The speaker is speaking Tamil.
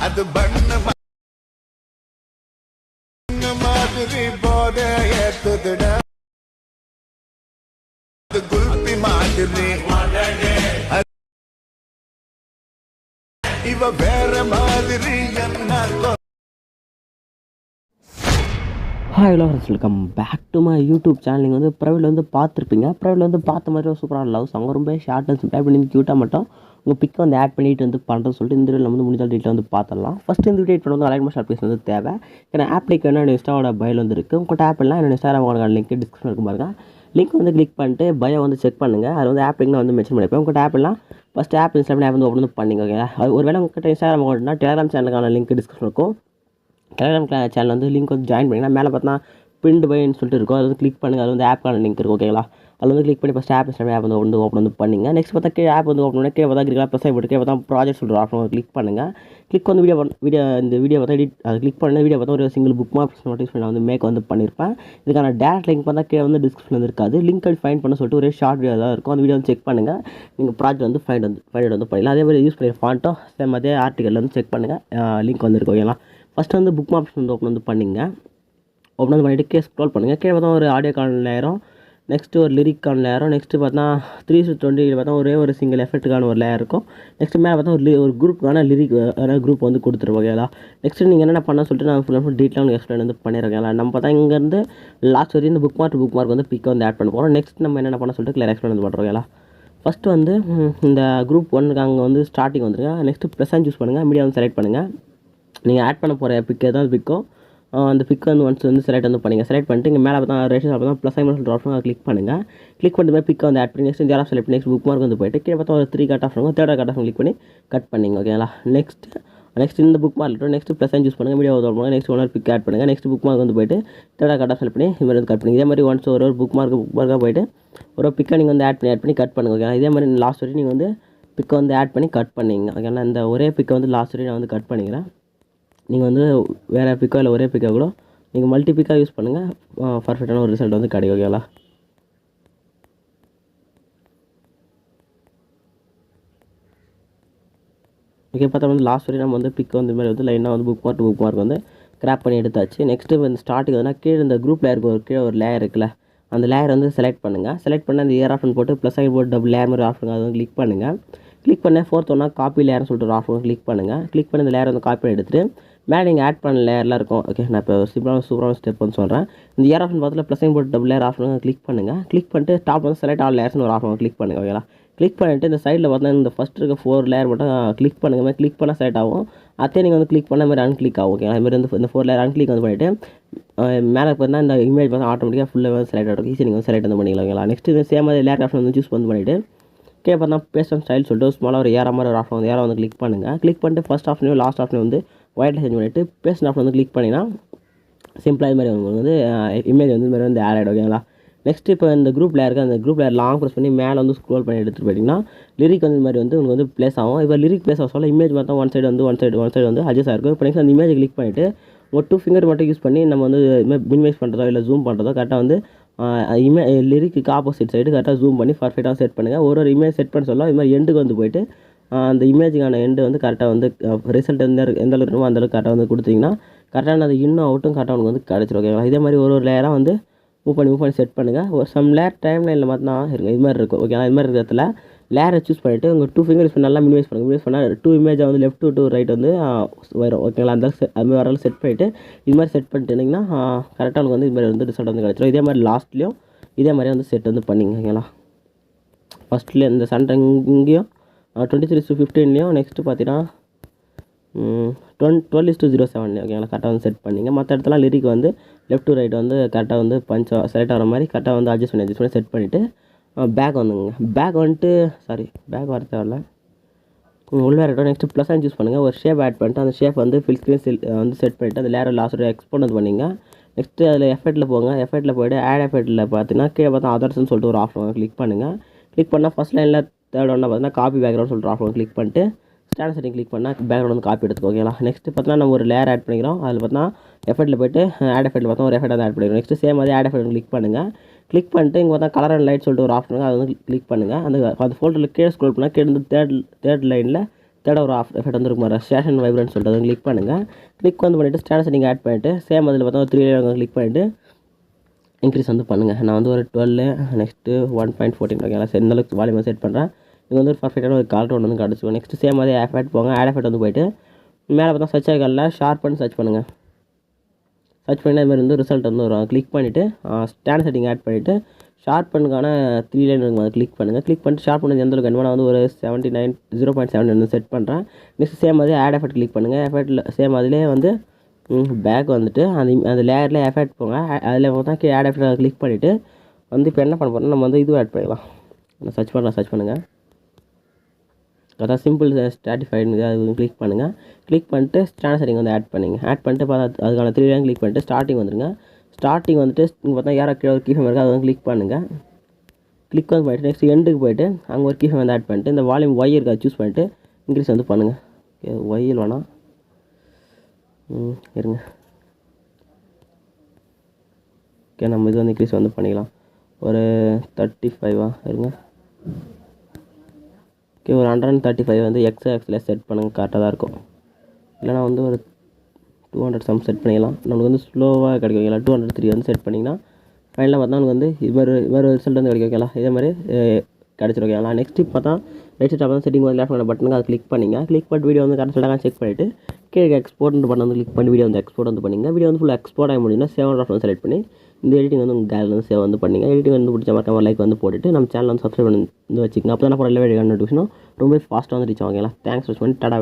அது பண்ண மாதிரி போத அது குல்பி மாதிரி இவ வேற மாதிரி என்ன கொ- hi friends welcome back to my YouTube channel நீங்கள் வந்து ப்ரைவேட்டில் வந்து பார்த்துருப்பீங்க. ப்ரைவேட் வந்து பார்த்த மாதிரி ஒரு சூப்பரான லவ் அவங்க ரொம்ப ஷார்ட் அண்ட் சிம்பிளாக பண்ணி க்யூட்டாக மட்டும் உங்கள் பிக்கை வந்து ஆட் பண்ணிட்டு வந்து பண்ணுறது சொல்லிட்டு இந்த வீடியோவில் வந்து முடிஞ்சால் டீட்டெயில் வந்து பார்த்துடலாம். ஃபஸ்ட் இந்த வீடியோ பண்ண வந்து அலைன்மெண்ட் அப்ளிகேஷன் வந்து தேவை. ஏன்னா ஆப் வேணும் என்னோட இன்ஸ்டாவோட பயில் வந்து இருக்குது உங்கள்கிட்ட ஆப் எல்லாம் என்னோட இன்ஸ்டாகிராம் லிங்க் டிஸ்கிரிப்ஷன் இருக்கும் பாருங்க. லிங்க் வந்து கிளிக் பண்ணிட்டு பயோ வந்து செக் பண்ணுங்கள் அது வந்து ஆப் லிங்க் வந்து மென்ஷன் பண்ணிப்பேன் உங்கள்கிட்ட ஆப் எல்லாம் ஃபஸ்ட் ஆப் இன்ஸ்டால் ஆப் வந்து ஓப்பன் வந்து பண்ணிங்க ஓகே அது ஒருவேளை உங்கள்கிட்ட இன்ஸ்டாகிராம் அக்கௌண்ட்னா டெலிகிராம் சேனலுக்கான லிங்க் டிஸ்கிரிப்ஷன் இருக்கும். டெலிகிராம் சேனல் வந்து லிங்க் வந்து ஜாயின் பண்ணிங்கன்னா மேலே பார்த்தா பிரிண்ட் பைன்னு சொல்லிட்டு இருக்கும். அது வந்து கிளிக் பண்ணுங்கள் அது வந்து ஆப்க்கான லிங்க் இருக்கும் ஓகேங்களா அதில் வந்து கிளிக் பண்ணி ஃபஸ்ட் ஆப் இன்ஸ்டால் ஆப் வந்து வந்து ஓப்பன் வந்து பண்ணிங்க. நெக்ஸ்ட் பார்த்தா கீழே ஆப் வந்து ஓப்பன் பண்ணி கீழே பார்த்தா கிரிக்கலாம் ப்ரெஸ் போட்டு கீழே பார்த்தா ப்ராஜெக்ட் சொல்கிற ஆப்ஷன் கிளிக் பண்ணுங்கள் கிளிக் வந்து வீடியோ வீடியோ இந்த வீடியோ பார்த்தா எடிட் அது கிளிக் பண்ண வீடியோ பார்த்தா ஒரு சிங்கிள் புக் மார்க் நோட்டிஸ் வந்து மேக் வந்து பண்ணியிருப்பேன் இதுக்கான டேரக்ட் லிங்க் பார்த்தா கீழே வந்து டிஸ்கிரிப்ஷன் வந்து இருக்காது. லிங்க் ஃபைன் பண்ண சொல்லிட்டு ஒரே ஷார்ட் வீடியோ தான் இருக்கும். அந்த வீடியோ வந்து செக் பண்ணுங்கள் நீங்கள் ப்ராஜெக்ட் வந்து ஃபைண்ட் வந்து ஃபைண்ட் வந்து பண்ணிடலாம். அதே மாதிரி யூஸ் பண்ணி ஃபாண்ட்டோ சேம் அதே ஆர்டிக்கல் வந்து செக் பண்ணுங்கள் லிங்க் வந்து இருக்கும் ஓகேங்களா ஃபஸ்ட்டு வந்து புக் மார்க்ஸ் வந்து ஓப்பன் வந்து பண்ணிங்க. ஓப்பன் வந்து பண்ணிவிட்டு கே ஸ்க்ரோல் பண்ணுங்கள் கீழே பார்த்தா ஒரு ஆடியோ கான் லேயரும் நெக்ஸ்ட்டு ஒரு லிரிக் கான் லேயரும் நெக்ஸ்ட்டு பார்த்தா த்ரீ டுவெண்ட்டி பார்த்தா ஒரே ஒரு சிங்கிள் எஃபெக்ட்டுக்கான ஒரு லேயர் இருக்கும். நெக்ஸ்ட் மேலே பார்த்தா ஒரு லி ஒரு குரூப்புக்கான லிரிக் குரூப் வந்து கொடுத்துருவோம் ஓகேங்களா நெக்ஸ்ட்டு நீங்கள் என்னென்ன பண்ண சொல்லிட்டு நான் ஃபுல் ஃபுல் டீட்டெயிலாக உங்களுக்கு எக்ஸ்பிளைன் வந்து பண்ணிடுறேன் நம்ம பார்த்தா இங்கேருந்து லாஸ்ட் வரையும் இந்த புக் மார்க் புக் மார்க் வந்து பிக்கை வந்து ஆட் பண்ண போகிறோம் நெக்ஸ்ட் நம்ம என்னென்ன பண்ண சொல்லிட்டு கிளியர் எக்ஸ்பிளைன் வந்து பண்ணுறோம் ஓகேங்களா ஃபஸ்ட்டு வந்து இந்த குரூப் ஒன்றுக்கு அங்கே வந்து ஸ்டார்டிங் வந்துருங்க. நெக்ஸ்ட்டு ப்ரெசன்ட் சூஸ் பண்ணுங்கள் மீடியா வந்து செலக்ட் பண்ணுங்கள் நீங்கள் ஆட் பண்ண போகிற பிக்கு எதாவது பிக்கோ அந்த பிக் வந்து ஒன்ஸ் வந்து செலக்ட் வந்து பண்ணுங்கள் செலக்ட் பண்ணிட்டு இங்கே மேலே பார்த்தா ரேஷன் பார்த்தா ப்ளஸ் ஐமன் சொல்லிட்டு ஆப்ஷன் கிளிக் பண்ணுங்கள் கிளிக் பண்ணிட்டு பிக்கை வந்து ஆட் பண்ணி நெக்ஸ்ட் ஜெராக்ஸ் செலக்ட் பண்ணி நெக்ஸ்ட் புக் மார்க் வந்து போயிட்டு கீழே பார்த்தா ஒரு த்ரீ கட் ஆஃப் இருக்கும். தேர்ட் கட் ஆஃப் கிளிக் பண்ணி கட் பண்ணிங்க ஓகேங்களா நெக்ஸ்ட் நெக்ஸ்ட் இந்த bookmark next plus choose பண்ணுங்கள் வீடியோ ஓவர் பண்ணுங்கள் நெக்ஸ்ட் ஒன் பிக் ஆட் பண்ணுங்கள் நெக்ஸ்ட் புக் மார்க் வந்து போயிட்டு தேர்ட் கட் ஆஃப் செலக்ட் பண்ணி இது மாதிரி வந்து கட் பண்ணி இதே மாதிரி ஒன்ஸ் ஒரு ஒரு புக் மார்க் புக் மார்க்காக போயிட்டு ஒரு பிக்கை நீங்கள் வந்து ஆட் பண்ணி ஆட் பண்ணி கட் பண்ணுங்க ஓகேங்களா இதே மாதிரி லாஸ்ட் வரையும் நீங்கள் வந்து பிக்கை வந்து ஆட் பண்ணி கட் பண்ணிங்க ஓகேங்களா இந்த ஒரே பிக்கை வந்து லாஸ்ட் வரையும் நான் வந்து கட் பண்ணிக்கிறேன். நீங்கள் வந்து வேறு பிக்கோ இல்லை ஒரே பிக்கோ கூட நீங்கள் மல்டி பிக்காக யூஸ் பண்ணுங்கள் பர்ஃபெக்டான ஒரு ரிசல்ட் வந்து கிடைக்கும் ஓகேங்களா ஓகே பார்த்தா வந்து லாஸ்ட் வரையும் நம்ம வந்து பிக் வந்து மாதிரி வந்து லைனாக வந்து புக் மார்க் புக் மார்க் வந்து கிராப் பண்ணி எடுத்தாச்சு. நெக்ஸ்ட்டு இந்த ஸ்டார்டிங் வந்து கீழே இந்த குரூப் லேயருக்கு ஒரு கீழே ஒரு லேயர் இருக்குல்ல அந்த லேயர் வந்து செலக்ட் பண்ணுங்கள் செலக்ட் பண்ண அந்த இயர் ஆப்ஷன் போட்டு ப்ளஸ் ஆகி போட்டு டபுள் லேயர் மாதிரி ஆப்ஷன் அதை வந்து கிளிக் பண்ணுங்கள் கிளிக் பண்ண ஃபோர்த் ஒன்றா காப்பி லேயர்னு சொல்லிட்டு ஒரு ஆப்ஷன் கிளிக் பண்ணுங்கள் கிளிக் பண்ணி இந்த லேயர் வந்து காப்பி எடுத்துகிட்டு எடுத்துட்டு மேலே நீங்கள் ஆட் பண்ண லேயர்லாம் இருக்கும். ஓகே நான் இப்போ சிம்பிளான சூப்பரான ஸ்டெப் வந்து சொல்கிறேன் இந்த ஏர் ஆப்ஷன் பார்த்துல ப்ளஸ் சைன் போட்டு டபுள் லேயர் ஆப்ஷன் கிளிக் பண்ணுங்கள் கிளிக் பண்ணிட்டு டாப் வந்து செலக்ட் ஆல் லேயர்ஸ்னு ஒரு ஆஃப் கிளிக் பண்ணுங்கள் ஓகேங்களா கிளிக் பண்ணிட்டு இந்த சைடில் பார்த்தா இந்த ஃபஸ்ட் இருக்க ஃபோர் லேயர் மட்டும் கிளிக் பண்ணுங்க. மாதிரி கிளிக் பண்ணால் செலக்ட் ஆகும். அதே நீங்கள் வந்து கிளிக் பண்ண மாதிரி அன்கிளிக் ஆகும் ஓகே அதுமாதிரி வந்து இந்த ஃபோர் லேயர் அன்கிளிக் வந்து பண்ணிவிட்டு மேலே பார்த்தா இந்த இமேஜ் பார்த்தா ஆட்டோமேட்டிக்காக ஃபுல்லாக வந்து செலக்ட் ஆகும். ஈஸி நீங்கள் வந்து செலக்ட் வந்து பண்ணிக்கலாம் ஓகேங்களா நெக்ஸ்ட் இது சேம் மாதிரி லேயர் ஆப்ஷன் வந்து சூஸ் வந்து பண்ணிவிட்டு கே பார்த்தா பேஸ்ட் ஸ்டைல் சொல்லிட்டு ஸ்மாலாக ஒரு ஏற மாதிரி ஒரு ஆப்ஷன் வந்து ஏற வந்து கிளிக் பண்ணுங்கள் கிளிக் பண்ணிட்டு ஃபஸ்ட் ஆப்ஷனையும் லாஸ்ட் ஆஃப்னே வந்து ஒயிட்டில் சேஞ்ச் பண்ணிவிட்டு பேஸ்ட் ஆப்ஷன் வந்து கிளிக் பண்ணிங்கன்னா சிம்பிளாக இது மாதிரி உங்களுக்கு வந்து இமேஜ் வந்து இது மாதிரி வந்து ஆட் ஆகிடும் ஓகேங்களா நெக்ஸ்ட் இப்போ இந்த குரூப்பில் லேயருக்கு அந்த குரூப் லேயர் லாங் ப்ரெஸ் பண்ணி மேலே வந்து ஸ்க்ரோல் பண்ணி எடுத்துகிட்டு போயிட்டிங்கன்னா லிரிக் வந்து இந்த மாதிரி வந்து உங்களுக்கு வந்து ப்ளேஸ் ஆகும். இப்போ லிரிக் ப்ளேஸ் ஆக சொல்ல இமேஜ் மட்டும் ஒன் சைடு வந்து ஒன் சைடு ஒன் சைடு வந்து அட்ஜஸ்ட் ஆகிருக்கும் இப்போ நெக்ஸ்ட் அந்த இமேஜ் கிளிக் பண்ணிவிட்டு ஒரு டூ ஃபிங்கர் மட்டும் யூஸ் பண்ணி நம்ம வந்து மினிமைஸ் பண்ணுறதோ இல்லை ஜூம் பண்ணுறதோ கரெக்டாக வந்து இமே லிரிக்கு ஆப்போசிட் சைடு கரெக்டாக ஜூம் பண்ணி பர்ஃபெக்டாக செட் பண்ணுங்கள் ஒரு ஒரு இமேஜ் செட் பண்ண சொல்ல இது மாதிரி எண்டுக்கு வந்து போயிட்டு அந்த இமேஜுக்கான எண்டு வந்து கரெக்டாக வந்து ரிசல்ட் எந்த எந்த அளவுக்கு இருக்கணுமோ அந்தளவுக்கு கரெக்டாக வந்து கொடுத்தீங்கன்னா கரெக்டான அது இன்னும் அவுட்டும் கரெக்டாக உங்களுக்கு வந்து கிடச்சிரும் ஓகேங்களா இதே மாதிரி ஒரு ஒரு லேயராக வந்து மூவ் பண்ணி மூவ் பண்ணி செட் பண்ணுங்கள் ஒரு சம் லேர் டைம் லைனில் மாற்றினா இருக்கும் இது மாதிரி இருக்கும் ஓகேங்களா இது மாதிரி இருக்கிறதுல லேரை சூஸ் பண்ணிவிட்டு உங்கள் டூ ஃபிங்கர் யூஸ் பண்ணி நல்லா மினிமைஸ் பண்ணுங்கள் மினிமைஸ் பண்ணால் டூ இமேஜை வந்து லெஃப்ட் டு ரைட் வந்து வரும் ஓகேங்களா அந்த செட் அது மாதிரி வரல செட் பண்ணிவிட்டு இது மாதிரி செட் பண்ணிட்டீங்கன்னா கரெக்டாக உங்களுக்கு வந்து இது மாதிரி வந்து ரிசல்ட் வந்து கிடச்சிரும். இதே மாதிரி லாஸ்ட்லேயும் இதே மாதிரி வந்து செட் வந்து பண்ணிங்க ஓகேங்களா ஃபஸ்ட்டில் இந்த சண்டை இங்கேயும் டுவெண்ட்டி த்ரீ டு ஃபிஃப்டீன்லேயும் நெக்ஸ்ட்டு பார்த்தீங்கன்னா டுவென் டுவெல் இஸ் டூ ஜீரோ செவன்லேயும் ஓகேங்களா கரெக்டாக வந்து செட் பண்ணிங்க. மற்ற இடத்துல லிரிக் வந்து லெஃப்ட் டு ரைட் வந்து கரெக்டாக வந்து பஞ்ச் செலக்ட் ஆகிற மாதிரி கரெக்டாக வந்து அட்ஜஸ்ட் பண்ணி அட்ஜஸ்ட் பண்ணி செட் பண்ணிவிட்டு பேக் வந்துங்க. பேக் வந்துட்டு சாரி பேக் வர தேவையில்ல உள்ள இருக்கட்டும் நெக்ஸ்ட் ப்ளஸ் அண்ட் சூஸ் பண்ணுங்கள் ஒரு ஷேப் ஆட் பண்ணிட்டு அந்த ஷேப் வந்து ஃபில் ஸ்க்ரீன் வந்து செட் பண்ணிவிட்டு அந்த லேயர் லாஸ்ட் எக்ஸ்போர்ட் வந்து பண்ணிங்க. நெக்ஸ்ட்டு அதில் எஃபெக்ட்டில் போங்க. எஃபெக்ட்டில் போய்ட்டு ஆட் எஃபெக்ட்டில் பார்த்தீங்கன்னா கீழே பார்த்தா அதர்ஸ்னு சொல்லிட்டு ஒரு ஆஃப் கிளிக் பண்ணுங்கள் கிளிக் பண்ணால் ஃபஸ்ட் லைனில் தேர்ட் ஒன்று பார்த்தீங்கன்னா காப்பி பேக்ரவுண்ட் சொல்லிட்டு ஆப்ஷன் கிளிக் பண்ணிட்டு ஸ்டாண்ட் செட்டிங் கிளிக் பண்ணால் பேக்ரவுண்ட் வந்து காப்பி எடுத்துக்கோ ஓகேங்களா? நெக்ஸ்ட் பார்த்தீங்கன்னா நம்ம ஒரு லேயர் ஆட் பண்ணிக்கிறோம். அதில் பார்த்தீங்கன்னா எஃபெக்ட்டில் போய்ட்டு ஆட் எஃபெக்ட்டில் பார்த்தா ஒரு எஃபெக்ட் வந்து ஆட் பண்ணிக்கிறோம். நெக்ஸ்ட் சேம் அதே ஆட் எஃபெக்ட் கிளிக் பண்ணுங்கள் கிளிக் பண்ணிட்டு இங்கே பார்த்தா கலர் அண்ட் லைட் சொல்லிட்டு ஒரு ஆப்ஷன் அதை வந்து கிளிக் பண்ணுங்கள் அந்த அந்த ஃபோல்டரில் கீழே ஸ்க்ரோல் பண்ணால் கீழே வந்து தேர்ட் தேர்ட் லைனில் தேர்ட் ஒரு ஆஃப் எஃபெக்ட் வந்து இருக்கும் ஸ்டேஷன் வைப்ரன்ட் சொல்லிட்டு அதை கிளிக் பண்ணுங்கள் கிளிக் வந்து பண்ணிவிட்டு ஸ்டாண்ட் செட்டிங் ஆட் பண்ணிவிட்டு சேம் அதில் பார்த்தா ஒரு த்ரீ லைன் கிளிக் பண்ணிவிட்டு இன்க்ரீஸ் வந்து பண்ணுங்கள் நான் வந்து ஒரு twelve next one point fourteen ஓகேங்களா? சரி, அளவுக்கு வால்யூம் செட் பண்ணுறேன் இது வந்து ஒரு பர்ஃபெக்டான ஒரு கால் ஒன்று வந்து கிடச்சிக்கும் நெக்ஸ்ட் சேம் அதே எஃபெக்ட் போங்க. ஆட் எஃபெக்ட் வந்து போயிட்டு மேலே பார்த்தா சர்ச் ஆகல ஷார்ப் பண்ணி சர்ச் பண்ணுங்கள் சர்ச் பண்ணி அதுமாதிரி வந்து ரிசல்ட் வந்து வரும். கிளிக் பண்ணிவிட்டு ஸ்டாண்ட் செட்டிங் ஆட் பண்ணிவிட்டு ஷார்ப் பண்ணுக்கான த்ரீ லைன் இருக்கும். அதை கிளிக் பண்ணுங்கள் கிளிக் பண்ணிட்டு ஷார்ப் பண்ணது எந்த அளவுக்கு வேணுமோ நான் வந்து ஒரு seventy nine zero point seven வந்து செட் பண்ணுறேன் நெக்ஸ்ட் சேம் அதே ஆட் எஃபெக்ட் கிளிக் பண்ணுங்கள் எஃபெக்ட்டில் சேம் அதிலே வந்து பேக் வந்துட்டு அந்த அந்த லேயரில் எஃபெக்ட் போங்க. அதில் பார்த்தா கீழே ஆட் எஃபெக்ட் கிளிக் பண்ணிவிட்டு வந்து இப்போ என்ன பண்ண போகிறோம் நம்ம வந்து இதுவும் ஆட் பண்ணிக்கலாம் நான் சர்ச் பண்ணலாம் சர்ச் பண்ணுங்கள் அதான் சிம்பிள் ஸ்டாட்டிஃபைடு அது கிளிக் பண்ணுங்கள் கிளிக் பண்ணிட்டு ஸ்டாண்ட் செட்டிங் வந்து ஆட் பண்ணுங்க. ஆட் பண்ணிட்டு பார்த்தா அதுக்கான த்ரீ லைன் கிளிக் பண்ணிட்டு ஸ்டார்டிங் வந்துருங்க. ஸ்டார்டிங் வந்துட்டு இங்கே பார்த்தா யாரோ கீழே ஒரு கீஃபம் இருக்குது அதை வந்து கிளிக் பண்ணுங்கள் கிளிக் வந்து போயிட்டு நெக்ஸ்ட் எண்டுக்கு போயிட்டு அங்கே ஒரு கீஃபம் வந்து ஆட் பண்ணிட்டு இந்த வால்யூம் ஒய் இருக்கா சூஸ் பண்ணிட்டு இன்க்ரீஸ் வந்து பண்ணுங்கள் ஒயில் வேணாம். ம், இருங்க. ஓகே நம்ம இது வந்து இன்க்ரீஸ் வந்து பண்ணிக்கலாம். ஒரு தேர்ட்டி ஃபைவா இருங்க. ஓகே ஒரு ஹண்ட்ரட் அண்ட் தேர்ட்டி ஃபைவ் வந்து எக்ஸ் ஆக்ஸில் செட் பண்ணுங்க கரெக்டாக தான் இருக்கும். இல்லைனா வந்து ஒரு டூ ஹண்ட்ரட் சம் செட் பண்ணிக்கலாம். நம்மளுக்கு வந்து ஸ்லோவாக கிடைக்கும் வைக்கலாம் டூ ஹண்ட்ரட் த்ரீ வந்து செட் பண்ணிங்கன்னா ஃபைனலாக பார்த்தா நமக்கு வந்து இவர் இவர் ரிசல்ட் வந்து கிடைக்கும் ஓகேங்களா இதே மாதிரி கிடச்சிரும் ஓகேங்களா பார்த்தா ரைட் சைட் தான் செட்டிங் வந்து லேஃப்ட் பட்டனுக்கு அதை கிளிக் பண்ணிங்க. கிளிக் பண்ணிட்டு வீடியோ வந்து கரெக்டாக செக் பண்ணிவிட்டு கீழே எக்ஸ்போர்ட் பண்ண வந்து கிளிக் பண்ணி வீடியோ வந்து எக்ஸ்போர்ட் வந்து பண்ணிங்க. வீடியோ வந்து ஃபுல்லாக எக்ஸ்போர்ட் ஆக முடியும்னா சேவ் ஆஃப் வந்து செலக்ட் பண்ணி இந்த எடிட்டிங் வந்து உங்கள் கேலரி வந்து சேவ் வந்து பண்ணிங்க. எடிட்டிங் வந்து பிடிச்ச மறக்காம லைக் வந்து போட்டுட்டு நம்ம சேனல் வந்து சப்ஸ்கிரைப் பண்ணி வந்து வச்சுக்கோங்க. அப்போ தான் போகிற எல்லா வீடியோ நோட்டிஃபிகேஷனும் ரொம்ப ஃபாஸ்ட்டாக வந்து ரீச் ஆகும் ஓகேங்களா? தேங்க்ஸ் பண்ணி டாடா